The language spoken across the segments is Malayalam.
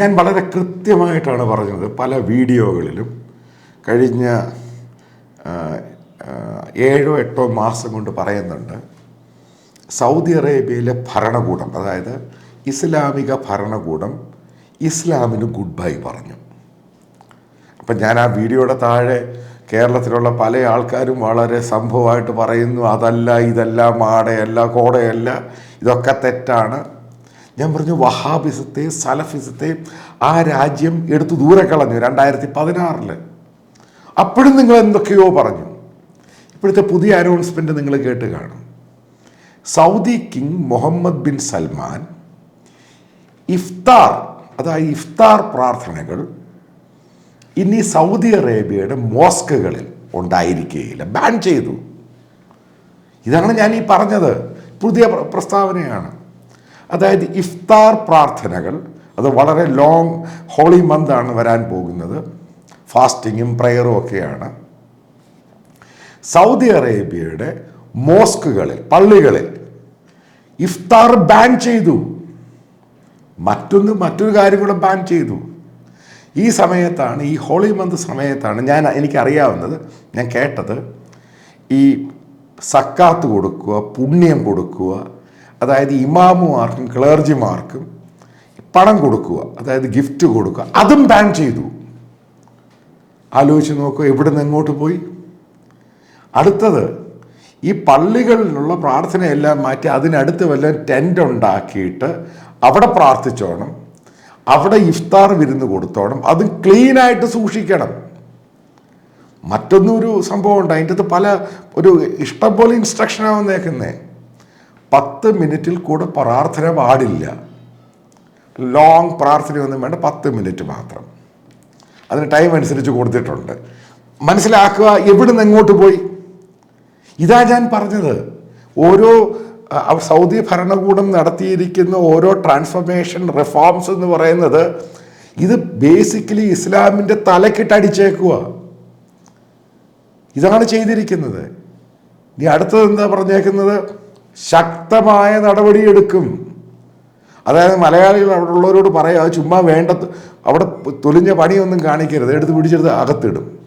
ഞാൻ വളരെ കൃത്യമായിട്ടാണ് പറഞ്ഞത് പല വീഡിയോകളിലും കഴിഞ്ഞ ഏഴോ എട്ടോ മാസം കൊണ്ട് പറയുന്നുണ്ട് സൗദി അറേബ്യയിലെ ഭരണകൂടം അതായത് ഇസ്ലാമിക ഭരണകൂടം ഇസ്ലാമിന് ഗുഡ് ബൈ പറഞ്ഞു. അപ്പം ഞാൻ ആ വീഡിയോയുടെ താഴെ കേരളത്തിലുള്ള പല ആൾക്കാരും വളരെ സംഭവമായിട്ട് പറയുന്നു അതല്ല ഇതല്ല മാടയല്ല കോടയല്ല ഇതൊക്കെ തെറ്റാണ്. ഞാൻ പറഞ്ഞു വഹാബിസത്തെ സലഫിസത്തെ ആ രാജ്യം എടുത്തു ദൂരെ കളഞ്ഞു രണ്ടായിരത്തി പതിനാറിൽ അപ്പോഴും നിങ്ങൾ എന്തൊക്കെയോ പറഞ്ഞു. ഇപ്പോഴത്തെ പുതിയ അനൗൺസ്മെന്റ് നിങ്ങൾ കേട്ട് കാണും. Saudi king Muhammad bin Salman ഇഫ്താർ അതായത് ഇഫ്താർ പ്രാർത്ഥനകൾ ഇനി സൗദി അറേബ്യയുടെ മോസ്കുകളിൽ ഉണ്ടായിരിക്കുകയില്ല. ബാൻ ചെയ്തു. ഇതാണ് ഞാൻ ഈ പറഞ്ഞത്. പുതിയ പ്രസ്താവനയാണ്. അതായത് ഇഫ്താർ പ്രാർത്ഥനകൾ അത് വളരെ ലോങ് ഹോളി മന്ത് ആണ് വരാൻ പോകുന്നത്. ഫാസ്റ്റിങ്ങും പ്രെയറും ഒക്കെയാണ്. സൗദി അറേബ്യയുടെ മോസ്കുകളിൽ പള്ളികളിൽ ഇഫ്താർ ബാൻ ചെയ്തു. മറ്റൊന്ന് മറ്റൊരു കാര്യം കൂടെ ബാൻ ചെയ്തു. ഈ സമയത്താണ് ഈ ഹോളി മന്ത് സമയത്താണ് ഞാൻ എനിക്കറിയാവുന്നത് ഞാൻ കേട്ടത് ഈ സക്കാത്ത് കൊടുക്കുക പുണ്യം കൊടുക്കുക അതായത് ഇമാമുമാർക്കും ക്ലേർജിമാർക്കും പണം കൊടുക്കുക അതായത് ഗിഫ്റ്റ് കൊടുക്കുക അതും ബാൻ ചെയ്തു. ആലോചിച്ച് നോക്കുക എവിടെ നിന്ന് എങ്ങോട്ട് പോയി? അടുത്തത് ഈ പള്ളികളിലുള്ള പ്രാർത്ഥനയെല്ലാം മാറ്റി അതിനടുത്ത് വല്ല ടെന്റ് ഉണ്ടാക്കിയിട്ട് അവിടെ പ്രാർത്ഥിച്ചോണം അവിടെ ഇഫ്താർ വിരുന്ന് കൊടുത്തോണം അതും ക്ലീനായിട്ട് സൂക്ഷിക്കണം. മറ്റൊന്നും ഒരു സംഭവം ഉണ്ട് അതിന്റെ അകത്ത് പല ഒരു ഇഷ്ടം പോലെ ഇൻസ്ട്രക്ഷനാണ് വന്നേക്കുന്നേ. പത്ത് മിനിറ്റിൽ കൂടെ പ്രാർത്ഥന പാടില്ല. ലോങ് പ്രാർത്ഥനയൊന്നും വേണ്ട പത്ത് മിനിറ്റ് മാത്രം. അതിന് ടൈം അനുസരിച്ച് കൊടുത്തിട്ടുണ്ട്. മനസ്സിലാക്കുക എവിടുന്ന് എങ്ങോട്ട് പോയി? ഇതാ ഞാൻ പറഞ്ഞത്. ഓരോ സൗദി ഭരണകൂടം നടത്തിയിരിക്കുന്ന ഓരോ ട്രാൻസ്ഫോർമേഷൻ റിഫോംസ് എന്ന് പറയുന്നത് ഇത് ബേസിക്കലി ഇസ്ലാമിന്റെ തലക്കിട്ടടിച്ചേക്കുക ഇതാണ് ചെയ്തിരിക്കുന്നത്. ഇനി അടുത്തത് എന്താ പറഞ്ഞേക്കുന്നത്? ശക്തമായ നടപടിയെടുക്കും. അതായത് മലയാളികൾ അവിടെ ഉള്ളവരോട് പറയാം അത് ചുമ്മാ വേണ്ട അവിടെ തൊലിഞ്ഞ പണിയൊന്നും കാണിക്കരുത് എടുത്ത് പിടിച്ചെടുത്ത് അകത്തിടും.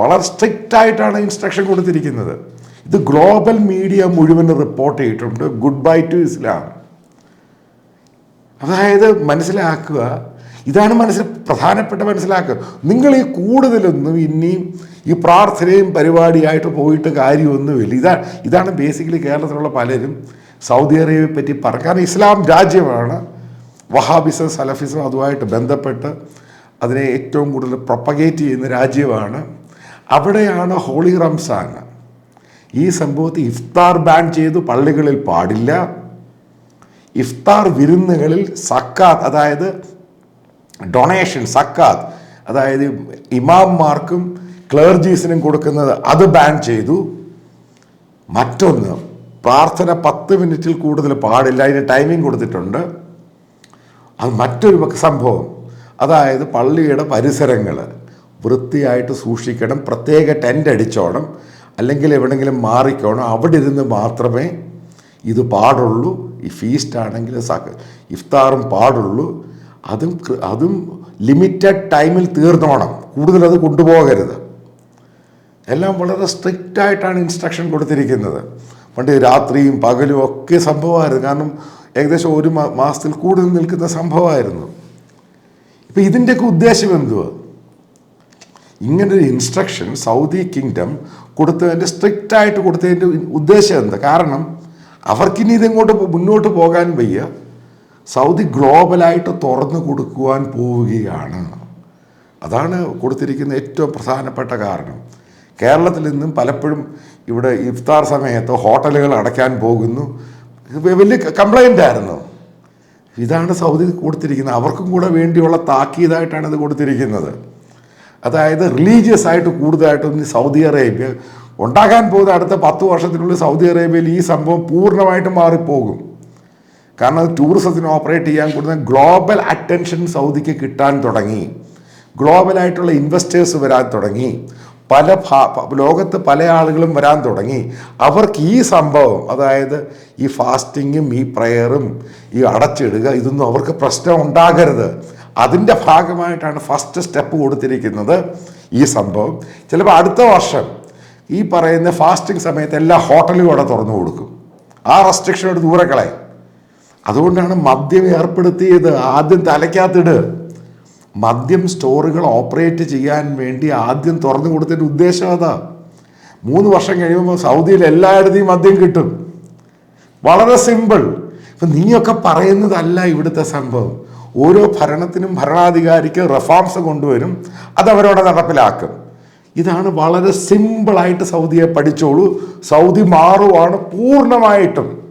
വളരെ സ്ട്രിക്റ്റ് ആയിട്ടാണ് ഇൻസ്ട്രക്ഷൻ കൊടുത്തിരിക്കുന്നത്. ഇത് ഗ്ലോബൽ മീഡിയ മുഴുവൻ റിപ്പോർട്ട് ചെയ്തിട്ടുണ്ട്. Goodbye to Islam. അതായത് മനസ്സിലാക്കുക ഇതാണ് മനസ്സിൽ പ്രധാനപ്പെട്ട മനസ്സിലാക്കുക നിങ്ങൾ ഈ കൂടുതലൊന്നും ഇനിയും ഈ പ്രാർത്ഥനയും പരിപാടിയായിട്ട് പോയിട്ട് കാര്യമൊന്നുമില്ല. ഇതാണ് ഇതാണ് ബേസിക്കലി കേരളത്തിലുള്ള പലരും സൗദി അറേബ്യയെ പറ്റി പറ കാരണം ഇസ്ലാം രാജ്യമാണ് വഹാബിസം സലഫിസം അതുമായിട്ട് ബന്ധപ്പെട്ട് അതിനെ ഏറ്റവും കൂടുതൽ പ്രൊപ്പഗേറ്റ് ചെയ്യുന്ന രാജ്യമാണ്. അവിടെയാണ് ഹോളി റംസാൻ. ഈ സംഭവത്തിൽ ഇഫ്താർ ബാൻ ചെയ്തു പള്ളികളിൽ പാടില്ല. ഇഫ്താർ വിരുന്നുകളിൽ സക്കാത്ത് അതായത് ഡൊണേഷൻ സക്കാത്ത്. അതായത് ഇമാംമാർക്കും ക്ലേർജീസിനും കൊടുക്കുന്നത് അത് ബാൻ ചെയ്തു. മറ്റൊന്ന് പ്രാർത്ഥന പത്ത് മിനിറ്റിൽ കൂടുതൽ പാടില്ല. അതിന് ടൈമിംഗ് കൊടുത്തിട്ടുണ്ട്. അത് മറ്റൊരു സംഭവം. അതായത് പള്ളിയുടെ പരിസരങ്ങൾ വൃത്തിയായിട്ട് സൂക്ഷിക്കണം. പ്രത്യേക ടെന്റ് അടിച്ചോണം. അല്ലെങ്കിൽ എവിടെങ്കിലും മാറിക്കോണം. അവിടെ ഇരുന്ന് മാത്രമേ ഇത് പാടുള്ളൂ. ഈ ഫീസ്റ്റ് ആണെങ്കിൽ ഇഫ്താറും പാടുള്ളൂ. അതും അതും ലിമിറ്റഡ് ടൈമിൽ തീർന്നോണം കൂടുതൽ അത് കൊണ്ടുപോകരുത്. എല്ലാം വളരെ സ്ട്രിക്റ്റ് ആയിട്ടാണ് ഇൻസ്ട്രക്ഷൻ കൊടുത്തിരിക്കുന്നത്. പണ്ട് രാത്രിയും പകലും ഒക്കെ സംഭവമായിരുന്നു. കാരണം ഏകദേശം ഒരു മാസത്തിൽ കൂടുതൽ നിൽക്കുന്ന സംഭവമായിരുന്നു. ഇപ്പം ഇതിന്റെയൊക്കെ ഉദ്ദേശം എന്തുവാ? ഇങ്ങനൊരു ഇൻസ്ട്രക്ഷൻ സൗദി കിങ്ഡം കൊടുത്തതിന്റെ സ്ട്രിക്റ്റായിട്ട് കൊടുത്തതിന്റെ ഉദ്ദേശം എന്താ? കാരണം അവർക്കിനി ഇതെങ്ങോട്ട് മുന്നോട്ട് പോകാൻ വയ്യ. സൗദി ഗ്ലോബലായിട്ട് തുറന്നു കൊടുക്കുവാൻ പോവുകയാണ്. അതാണ് കൊടുത്തിരിക്കുന്ന ഏറ്റവും പ്രധാനപ്പെട്ട കാരണം. കേരളത്തിൽ നിന്നും പലപ്പോഴും ഇവിടെ ഇഫ്താർ സമയത്ത് ഹോട്ടലുകൾ അടയ്ക്കാൻ പോകുന്നു. വലിയ കംപ്ലൈന്റ് ആയിരുന്നു. ഇതാണ് സൗദി കൊടുത്തിരിക്കുന്നത്. അവർക്കും കൂടെ വേണ്ടിയുള്ള താക്കീതായിട്ടാണ് ഇത് കൊടുത്തിരിക്കുന്നത്. അതായത് റിലീജിയസ് ആയിട്ട് കൂടുതലായിട്ടും സൗദി അറേബ്യ ഉണ്ടാകാൻ പോകുന്ന അടുത്ത പത്ത് വർഷത്തിനുള്ളിൽ സൗദി അറേബ്യയിൽ ഈ സംഭവം പൂർണമായിട്ട് മാറിപ്പോകും. കാരണം അത് ടൂറിസത്തിന് ഓപ്പറേറ്റ് ചെയ്യാൻ കൂടുതൽ ഗ്ലോബൽ അറ്റൻഷൻ സൗദിക്ക് കിട്ടാൻ തുടങ്ങി. ഗ്ലോബലായിട്ടുള്ള ഇൻവെസ്റ്റേഴ്സ് വരാൻ തുടങ്ങി. പല ഭാ- ലോകത്ത് പല ആളുകളും വരാൻ തുടങ്ങി. അവർക്ക് ഈ സംഭവം അതായത് ഈ ഫാസ്റ്റിങ്ങും ഈ പ്രയറും ഈ അടച്ചിടുക ഇതൊന്നും അവർക്ക് പ്രശ്നം ഉണ്ടാകരുത്. അതിന്റെ ഭാഗമായിട്ടാണ് ഫസ്റ്റ് സ്റ്റെപ്പ് കൊടുത്തിരിക്കുന്നത് ഈ സംഭവം. ചിലപ്പോൾ അടുത്ത വർഷം ഈ പറയുന്ന ഫാസ്റ്റിംഗ് സമയത്ത് എല്ലാ ഹോട്ടലുകളും അവിടെ തുറന്നു കൊടുക്കും. ആ റെസ്ട്രിക്ഷനോട് ദൂരെ കളയും. അതുകൊണ്ടാണ് മദ്യം ഏർപ്പെടുത്തിയത്. ആദ്യം തലയ്ക്കകത്തിട്. മദ്യം സ്റ്റോറുകൾ ഓപ്പറേറ്റ് ചെയ്യാൻ വേണ്ടി ആദ്യം തുറന്നു കൊടുത്തതിന്റെ ഉദ്ദേശം അതാ. മൂന്ന് വർഷം കഴിയുമ്പോൾ സൗദിയിൽ എല്ലായിടത്തും മദ്യം കിട്ടും. വളരെ സിമ്പിൾ. ഇപ്പം നീയൊക്കെ പറയുന്നതല്ല ഇവിടുത്തെ സംഭവം. ഓരോ ഭരണത്തിനും ഭരണാധികാരിക്ക് റിഫോംസ് കൊണ്ടുവരും അതവരോടെ നടപ്പിലാക്കും. ഇതാണ് വളരെ സിമ്പിളായിട്ട് സൗദിയെ പഠിച്ചോളൂ. സൗദി മാറുവാണ് പൂർണമായിട്ടും.